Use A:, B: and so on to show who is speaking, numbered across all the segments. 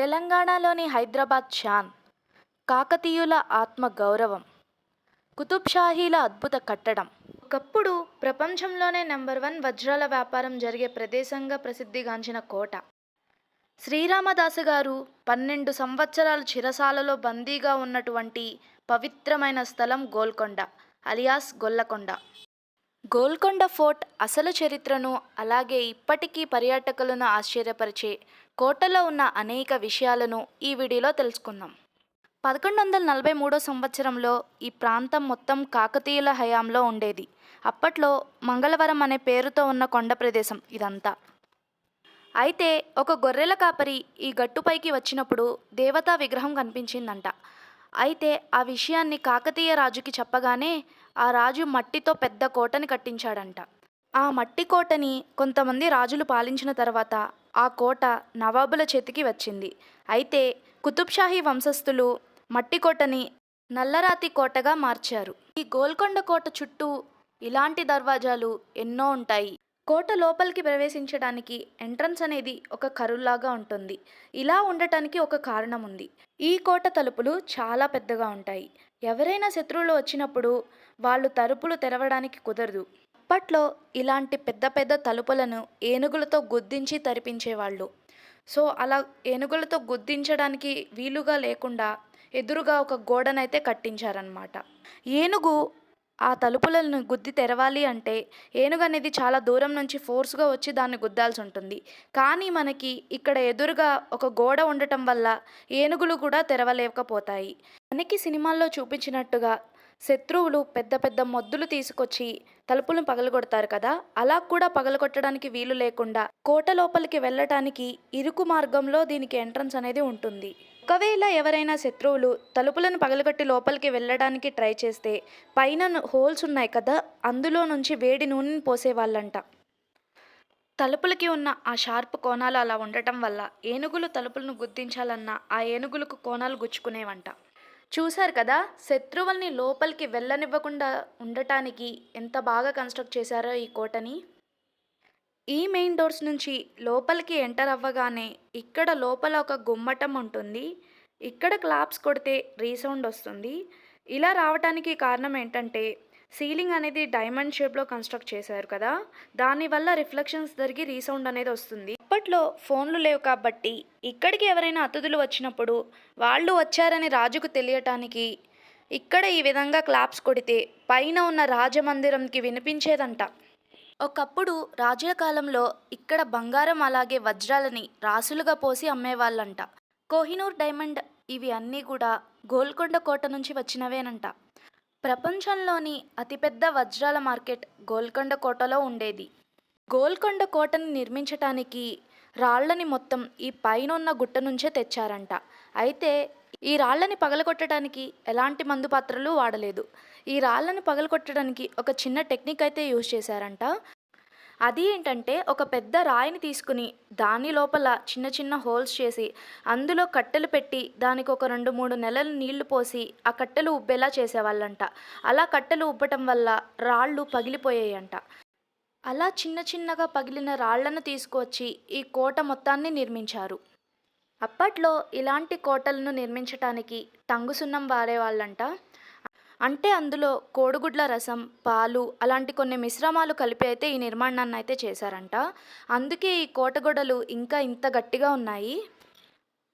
A: తెలంగాణలోని హైదరాబాద్ షాన్ కాకతీయుల ఆత్మ గౌరవం కుతుబ్షాహీల అద్భుత కట్టడం. ఒకప్పుడు ప్రపంచంలోనే నెంబర్ వన్ వజ్రాల వ్యాపారం జరిగే ప్రదేశంగా ప్రసిద్ధిగాంచిన కోట. శ్రీరామదాసు గారు పన్నెండు సంవత్సరాలు చిరసాలలో బందీగా ఉన్నటువంటి పవిత్రమైన స్థలం గోల్కొండ అలియాస్ గొల్లకొండ. గోల్కొండ ఫోర్ట్ అసలు చరిత్రను అలాగే ఇప్పటికీ పర్యాటకులను ఆశ్చర్యపరిచే కోటలో ఉన్న అనేక విషయాలను ఈ వీడియోలో తెలుసుకుందాం. పదకొండు వందల నలభై మూడో సంవత్సరంలో ఈ ప్రాంతం మొత్తం కాకతీయుల హయాంలో ఉండేది. అప్పట్లో మంగళవరం అనే పేరుతో ఉన్న కొండ ప్రదేశం ఇదంతా. అయితే ఒక గొర్రెల కాపరి ఈ గట్టుపైకి వచ్చినప్పుడు దేవతా విగ్రహం కనిపించిందంట. అయితే ఆ విషయాన్ని కాకతీయ రాజుకి చెప్పగానే ఆ రాజు మట్టితో పెద్ద కోటని కట్టించాడంట. ఆ మట్టి కోటని కొంతమంది రాజులు పాలించిన తర్వాత ఆ కోట నవాబుల చేతికి వచ్చింది. అయితే కుతుబ్షాహీ వంశస్థులు మట్టి కోటని నల్లరాతి కోటగా మార్చారు. ఈ గోల్కొండ కోట చుట్టూ ఇలాంటి దర్వాజాలు ఎన్నో ఉంటాయి. కోట లోపలికి ప్రవేశించడానికి ఎంట్రన్స్ అనేది ఒక కరుల్లాగా ఉంటుంది. ఇలా ఉండటానికి ఒక కారణం ఉంది ఈ కోట తలుపులు చాలా పెద్దగా ఉంటాయి. ఎవరైనా శత్రువులు వచ్చినప్పుడు వాళ్ళు తలుపులు తెరవడానికి కుదరదు. అప్పట్లో ఇలాంటి పెద్ద పెద్ద తలుపులను ఏనుగులతో గుద్దించి తరిపించేవాళ్ళు. సో అలా ఏనుగులతో గుద్దించడానికి వీలుగా లేకుండా ఎదురుగా ఒక గోడనైతే కట్టించారనమాట ఏనుగు ఆ తలుపులను గుద్ది తెరవాలి అంటే ఏనుగు అనేది చాలా దూరం నుంచి ఫోర్స్గా వచ్చి దాన్ని గుద్దాల్సి ఉంటుంది. కానీ మనకి ఇక్కడ ఎదురుగా ఒక గోడ ఉండటం వల్ల ఏనుగులు కూడా తెరవలేకపోతాయి. మనకి సినిమాల్లో చూపించినట్టుగా శత్రువులు పెద్ద పెద్ద మొద్దులు తీసుకొచ్చి తలుపులను పగలగొడతారు కదా? అలా కూడా పగలగొట్టడానికి వీలు లేకుండా కోట లోపలికి వెళ్ళటానికి ఇరుకు మార్గంలో దీనికి ఎంట్రన్స్ అనేది ఉంటుంది. ఒకవేళ ఎవరైనా శత్రువులు తలుపులను పగలగొట్టి లోపలికి వెళ్ళడానికి ట్రై చేస్తే పైన హోల్స్ ఉన్నాయి కదా? అందులో నుంచి వేడి నూనెని పోసేవాళ్ళంట. తలుపులకి ఉన్న ఆ షార్ప్ కోణాలు అలా ఉండటం వల్ల ఏనుగులు తలుపులను గుర్తించాలన్నా ఆ ఏనుగులకు కోణాలు గుచ్చుకునేవంట. చూశారు కదా శత్రువుల్ని లోపలికి వెళ్ళనివ్వకుండా ఉండటానికి ఎంత బాగా కన్స్ట్రక్ట్ చేశారో ఈ కోటని? ఈ మెయిన్ డోర్స్ నుంచి లోపలికి ఎంటర్ అవ్వగానే ఇక్కడ లోపల ఒక గుమ్మటం ఉంటుంది. ఇక్కడ క్లాప్స్ కొడితే రీసౌండ్ వస్తుంది. ఇలా రావడానికి కారణం ఏంటంటే సీలింగ్ అనేది డైమండ్ షేప్లో కన్స్ట్రక్ట్ చేశారు కదా దానివల్ల రిఫ్లెక్షన్స్ జరిగి రీసౌండ్ అనేది వస్తుంది. అప్పట్లో ఫోన్లు లేవు కాబట్టి ఇక్కడికి ఎవరైనా అతిథులు వచ్చినప్పుడు వాళ్ళు వచ్చారని రాజుకు తెలియటానికి ఇక్కడ ఈ విధంగా క్లాప్స్ కొడితే పైన ఉన్న రాజమందిరంకి వినిపించేదంట. ఒకప్పుడు రాజుల కాలంలో ఇక్కడ బంగారం అలాగే వజ్రాలని రాసులుగా పోసి అమ్మేవాళ్ళంట. కోహినూర్ డైమండ్ ఇవి అన్నీ కూడా గోల్కొండ కోట నుంచి వచ్చినవేనంట. ప్రపంచంలోని అతిపెద్ద వజ్రాల మార్కెట్ గోల్కొండ కోటలో ఉండేది. గోల్కొండ కోటని నిర్మించటానికి రాళ్ళని మొత్తం ఈ పైన ఉన్న గుట్ట నుంచే తెచ్చారంట. అయితే ఈ రాళ్ళని పగలగొట్టడానికి ఎలాంటి మందు పాత్రలు వాడలేదు. ఈ రాళ్ళని పగలగొట్టడానికి ఒక చిన్న టెక్నిక్ అయితే యూజ్ చేశారంట. అది ఏంటంటే ఒక పెద్ద రాయిని తీసుకుని దాని లోపల చిన్న చిన్న హోల్స్ చేసి అందులో కట్టెలు పెట్టి దానికి ఒక రెండు మూడు నెలలు నీళ్ళు పోసి ఆ కట్టెలు ఉబ్బేలా చేసేవాళ్ళంట. అలా కట్టెలు ఉబ్బటం వల్ల రాళ్ళు పగిలిపోయాయంట. అలా చిన్న చిన్నగా పగిలిన రాళ్ళను తీసుకువచ్చి ఈ కోట మొత్తాన్ని నిర్మించారు. అప్పట్లో ఇలాంటి కోటలను నిర్మించటానికి టంగు సున్నం వాడేవాళ్ళంట అంటే అందులో కోడిగుడ్ల రసం పాలు అలాంటి కొన్ని మిశ్రమాలు కలిపి అయితే ఈ నిర్మాణాన్ని అయితే చేశారంట. అందుకే ఈ కోటగొడలు ఇంకా ఇంత గట్టిగా ఉన్నాయి.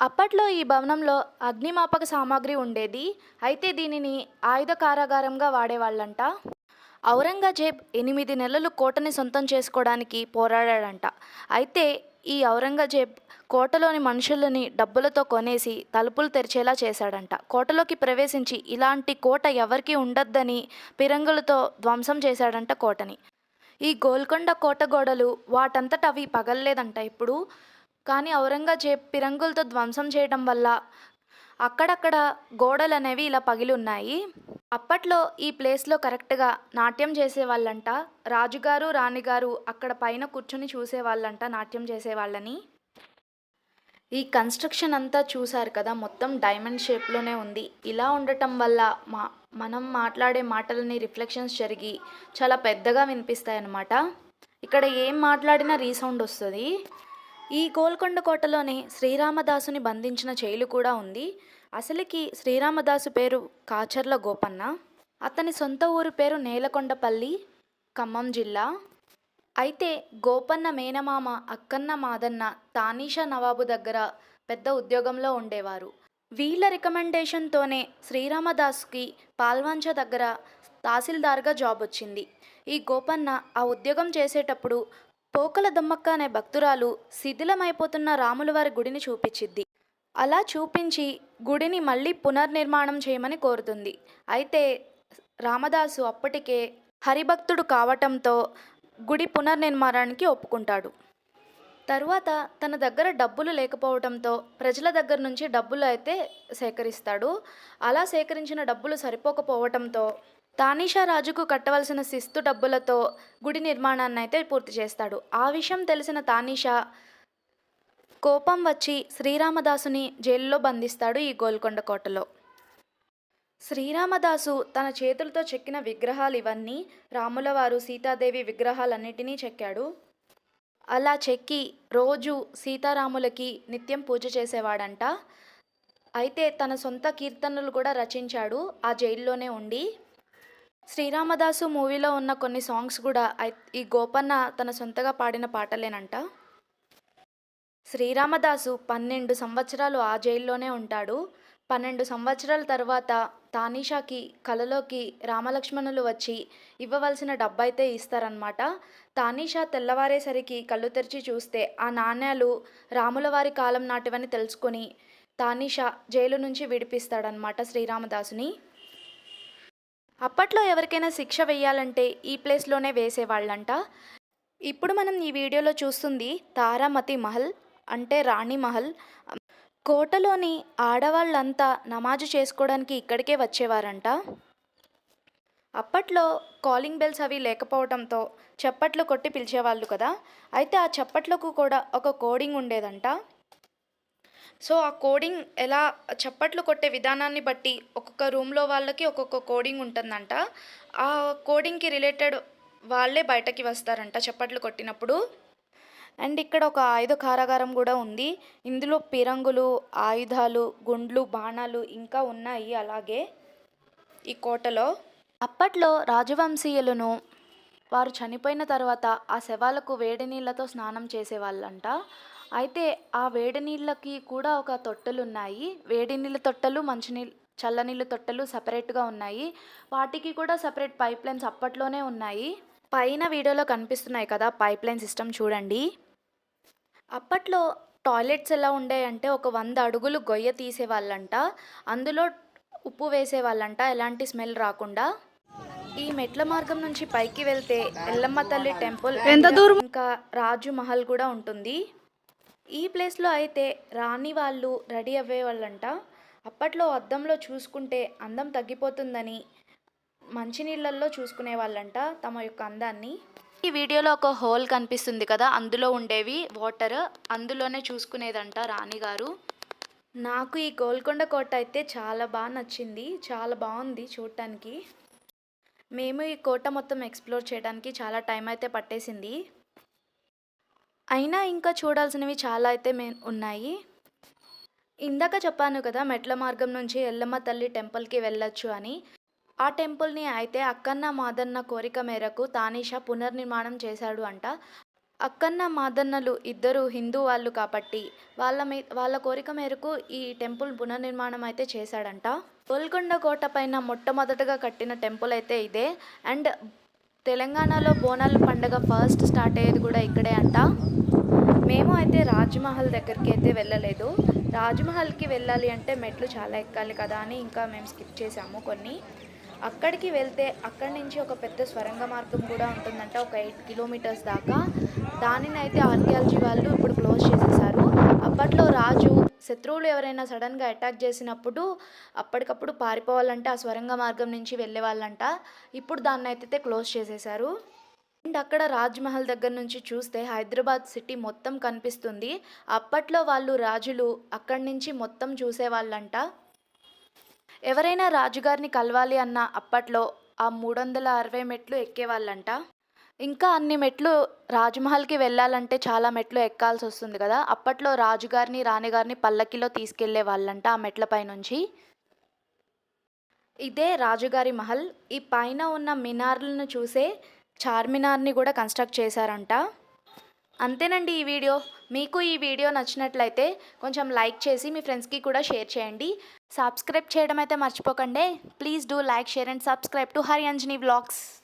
A: అప్పట్లో ఈ భవనంలో అగ్నిమాపక సామాగ్రి ఉండేది. అయితే దీనిని ఆయుధ కారాగారంగా వాడేవాళ్ళంట. ఔరంగజేబ్ ఎనిమిది నెలలు కోటని సొంతం చేసుకోవడానికి పోరాడాడంట. అయితే ఈ ఔరంగజేబ్ కోటలోని మనుషులని డబ్బులతో కొనేసి తలుపులు తెరిచేలా చేశాడంట. కోటలోకి ప్రవేశించి ఇలాంటి కోట ఎవరికీ ఉండొద్దని పిరంగులతో ధ్వంసం చేశాడంట కోటని. ఈ గోల్కొండ కోట గోడలు వాటంతట అవి పగలలేదంట ఇప్పుడు. కానీ ఔరంగజేబ్ పిరంగులతో ధ్వంసం చేయడం వల్ల అక్కడక్కడ గోడలు అనేవి ఇలా పగిలి ఉన్నాయి అప్పట్లో ఈ ప్లేస్లో కరెక్ట్గా నాట్యం చేసేవాళ్ళంట రాజుగారు రాణిగారు అక్కడ పైన కూర్చొని చూసేవాళ్ళంట నాట్యం చేసేవాళ్ళని. ఈ కన్స్ట్రక్షన్ అంతా చూశారు కదా మొత్తం డైమండ్ షేప్లోనే ఉంది. ఇలా ఉండటం వల్ల మా మనం మాట్లాడే మాటలని రిఫ్లెక్షన్స్ జరిగి చాలా పెద్దగా వినిపిస్తాయన్నమాట. ఇక్కడ ఏం మాట్లాడినా రీసౌండ్ వస్తుంది. ఈ గోల్కొండ కోటలోనే శ్రీరామదాసుని బంధించిన జైలు కూడా ఉంది. అసలుకి శ్రీరామదాసు పేరు కాచర్ల గోపన్న. అతని సొంత ఊరు పేరు నేలకొండపల్లి ఖమ్మం జిల్లా. అయితే గోపన్న మేనమామ అక్కన్న మాదన్న తానీషా నవాబు దగ్గర పెద్ద ఉద్యోగంలో ఉండేవారు. వీళ్ళ రికమెండేషన్తోనే శ్రీరామదాస్కి పాల్వంచ దగ్గర తహసీల్దార్గా జాబ్ వచ్చింది ఈ గోపన్న ఆ ఉద్యోగం చేసేటప్పుడు పోకల దమ్మక్క అనే భక్తురాలు శిథిలమైపోతున్న రాములవారి గుడిని చూపించిద్ది. అలా చూపించి గుడిని మళ్ళీ పునర్నిర్మాణం చేయమని కోరుతుంది. అయితే రామదాసు అప్పటికే హరిభక్తుడు కావటంతో గుడి పునర్నిర్మాణానికి ఒప్పుకుంటాడు. తరువాత తన దగ్గర డబ్బులు లేకపోవడంతో ప్రజల దగ్గర నుంచి డబ్బులు అయితే సేకరిస్తాడు. అలా సేకరించిన డబ్బులు సరిపోకపోవటంతో తానిషా రాజుకు కట్టవలసిన శిస్తు డబ్బులతో గుడి నిర్మాణాన్ని అయితే పూర్తి చేస్తాడు. ఆ విషయం తెలిసిన తానీషా కోపం వచ్చి శ్రీరామదాసుని జైల్లో బంధిస్తాడు ఈ గోల్కొండ కోటలో. శ్రీరామదాసు తన చేతులతో చెక్కిన విగ్రహాలు ఇవన్నీ రాములవారు సీతాదేవి విగ్రహాలన్నిటినీ చెక్కాడు. అలా చెక్కి రోజు సీతారాములకి నిత్యం పూజ చేసేవాడంట. అయితే తన సొంత కీర్తనలు కూడా రచించాడు. ఆ జైల్లోనే ఉండి శ్రీరామదాసు మూవీలో ఉన్న కొన్ని సాంగ్స్ కూడా ఈ గోపన్న తన సొంతగా పాడిన పాటలేనంట. శ్రీరామదాసు పన్నెండు సంవత్సరాలు ఆ జైల్లోనే ఉంటాడు. పన్నెండు సంవత్సరాల తర్వాత తానీషాకి కలలోకి రామలక్ష్మణులు వచ్చి ఇవ్వవలసిన డబ్బైతే ఇస్తారనమాట తానీషా తెల్లవారేసరికి కళ్ళు తెరిచి చూస్తే ఆ నాణ్యాలు రాములవారి కాలం నాటివని తెలుసుకొని తానీషా జైలు నుంచి విడిపిస్తాడనమాట శ్రీరామదాసుని. అప్పట్లో ఎవరికైనా శిక్ష వేయాలంటే ఈ ప్లేస్లోనే వేసేవాళ్ళంట. ఇప్పుడు మనం ఈ వీడియోలో చూస్తుంది తారామతి మహల్ అంటే రాణి మహల్. కోటలోని ఆడవాళ్ళంతా నమాజు చేసుకోవడానికి ఇక్కడికే వచ్చేవారంట. అప్పట్లో కాలింగ్ బెల్స్ అవి లేకపోవడంతో చప్పట్లు కొట్టి పిలిచేవాళ్ళు కదా. అయితే ఆ చప్పట్లకు కూడా ఒక కోడింగ్ ఉండేదంట. సో ఆ కోడింగ్ ఎలా చప్పట్లు కొట్టే విధానాన్ని బట్టి ఒక్కొక్క రూమ్లో వాళ్ళకి ఒక్కొక్క కోడింగ్ ఉంటుందంట. ఆ కోడింగ్కి రిలేటెడ్ వాళ్ళే బయటకి వస్తారంట చప్పట్లు కొట్టినప్పుడు. అండ్ ఇక్కడ ఒక ఆయుధ కారాగారం కూడా ఉంది. ఇందులో పిరంగులు ఆయుధాలు గుండ్లు బాణాలు ఇంకా ఉన్నాయి అలాగే ఈ కోటలో. అప్పట్లో రాజవంశీయులను వారు చనిపోయిన తర్వాత ఆ శవాలకు వేడి నీళ్ళతో స్నానం చేసేవాళ్ళంట. అయితే ఆ వేడి నీళ్ళకి కూడా ఒక తొట్టెలు ఉన్నాయి వేడి నీళ్ళ తొట్టెలు మంచినీళ్ళు చల్లనీళ్ళ తొట్టెలు సపరేట్గా ఉన్నాయి. వాటికి కూడా సపరేట్ పైప్ లైన్స్ అప్పట్లోనే ఉన్నాయి. పైన వీడియోలో కనిపిస్తున్నాయి కదా పైప్ లైన్ సిస్టమ్ చూడండి. అప్పట్లో టాయిలెట్స్ ఎలా ఉండేయంటే ఒక వంద అడుగులు గొయ్య తీసేవాళ్ళంట. అందులో ఉప్పు వేసేవాళ్ళంట. ఎలాంటి స్మెల్ రాకుండా. ఈ మెట్ల మార్గం నుంచి పైకి వెళ్తే ఎల్లమ్మ తల్లి టెంపుల్ ఎంత దూరం? ఇంకా రాజు మహల్ కూడా ఉంటుంది. ఈ ప్లేస్లో అయితే రాణి వాళ్ళు రెడీ అవ్వేవాళ్ళంట. అప్పట్లో అద్దంలో చూసుకుంటే అందం తగ్గిపోతుందని మంచినీళ్ళల్లో చూసుకునే వాళ్ళంట తమ యొక్క అందాన్ని. ఈ వీడియోలో ఒక హోల్ కనిపిస్తుంది కదా అందులో ఉండేవి వాటర్. అందులోనే చూసుకునేదంట రాణి గారు. నాకు ఈ గోల్కొండ కోట అయితే చాలా బాగా నచ్చింది చాలా బాగుంది చూడటానికి మేము ఈ కోట మొత్తం ఎక్స్ప్లోర్ చేయడానికి చాలా టైం అయితే పట్టేసింది. అయినా ఇంకా చూడాల్సినవి చాలా అయితే మే ఉన్నాయి. ఇందాక చెప్పాను కదా మెట్ల మార్గం నుంచి ఎల్లమ్మ తల్లి టెంపుల్కి వెళ్ళొచ్చు అని. ఆ టెంపుల్ని అయితే అక్కన్న మాదన్న కోరిక మేరకు తానీషా పునర్నిర్మాణం చేశాడు అంట. అక్కన్న మాదన్నలు ఇద్దరు హిందూ వాళ్ళు కాబట్టి వాళ్ళ మీ వాళ్ళ కోరిక మేరకు ఈ టెంపుల్ పునర్నిర్మాణం అయితే చేశాడంట. గోల్కొండ కోట పైన మొట్టమొదటగా కట్టిన టెంపుల్ అయితే ఇదే. అండ్ తెలంగాణలో బోనాల పండగ ఫస్ట్ స్టార్ట్ అయ్యేది కూడా ఇక్కడే అంట. మేము అయితే రాజ్మహల్ దగ్గరికి అయితే వెళ్ళలేదు. రాజ్మహల్కి వెళ్ళాలి అంటే మెట్లు చాలా ఎక్కాలి కదా అని ఇంకా మేము స్కిప్ చేసాము కొన్ని. అక్కడికి వెళ్తే అక్కడి నుంచి ఒక పెద్ద స్వరంగ మార్గం కూడా ఉంటుందంట ఒక ఎయిట్ కిలోమీటర్స్ దాకా. దానిని అయితే ఆర్కియాలజీ వాళ్ళు ఇప్పుడు క్లోజ్ చేసేసారు. అప్పట్లో రాజు శత్రువులు ఎవరైనా సడన్గా అటాక్ చేసినప్పుడు అప్పటికప్పుడు పారిపోవాలంటే ఆ స్వరంగ మార్గం నుంచి వెళ్ళే వాళ్ళంట ఇప్పుడు దాన్ని అయితే క్లోజ్ చేసేశారు. అండ్ అక్కడ రాజ్మహల్ దగ్గర నుంచి చూస్తే హైదరాబాద్ సిటీ మొత్తం కనిపిస్తుంది. అప్పట్లో వాళ్ళు రాజులు అక్కడి నుంచి మొత్తం చూసేవాళ్ళంట. ఎవరైనా రాజుగారిని కలవాలి అన్న అప్పట్లో ఆ మూడు వందల అరవై మెట్లు ఎక్కేవాళ్ళంట. ఇంకా అన్ని మెట్లు రాజ్మహల్కి వెళ్ళాలంటే చాలా మెట్లు ఎక్కాల్సి వస్తుంది కదా. అప్పట్లో రాజుగారిని రాణిగారిని పల్లకిలో తీసుకెళ్ళే వాళ్ళంట ఆ మెట్లపై నుంచి. ఇదే రాజుగారి మహల్. ఈ పైన ఉన్న మినార్లను చూసే చార్మినార్ని కూడా కన్స్ట్రక్ట్ చేశారంట. అంతేనండి ఈ వీడియో. మీకు ఈ వీడియో నచ్చినట్లయితే కొంచెం లైక్ చేసి మీ ఫ్రెండ్స్కి కూడా షేర్ చేయండి. సబ్స్క్రైబ్ చేయడం అయితే మర్చిపోకండి. Please do like share and subscribe to Hari Anjani vlogs.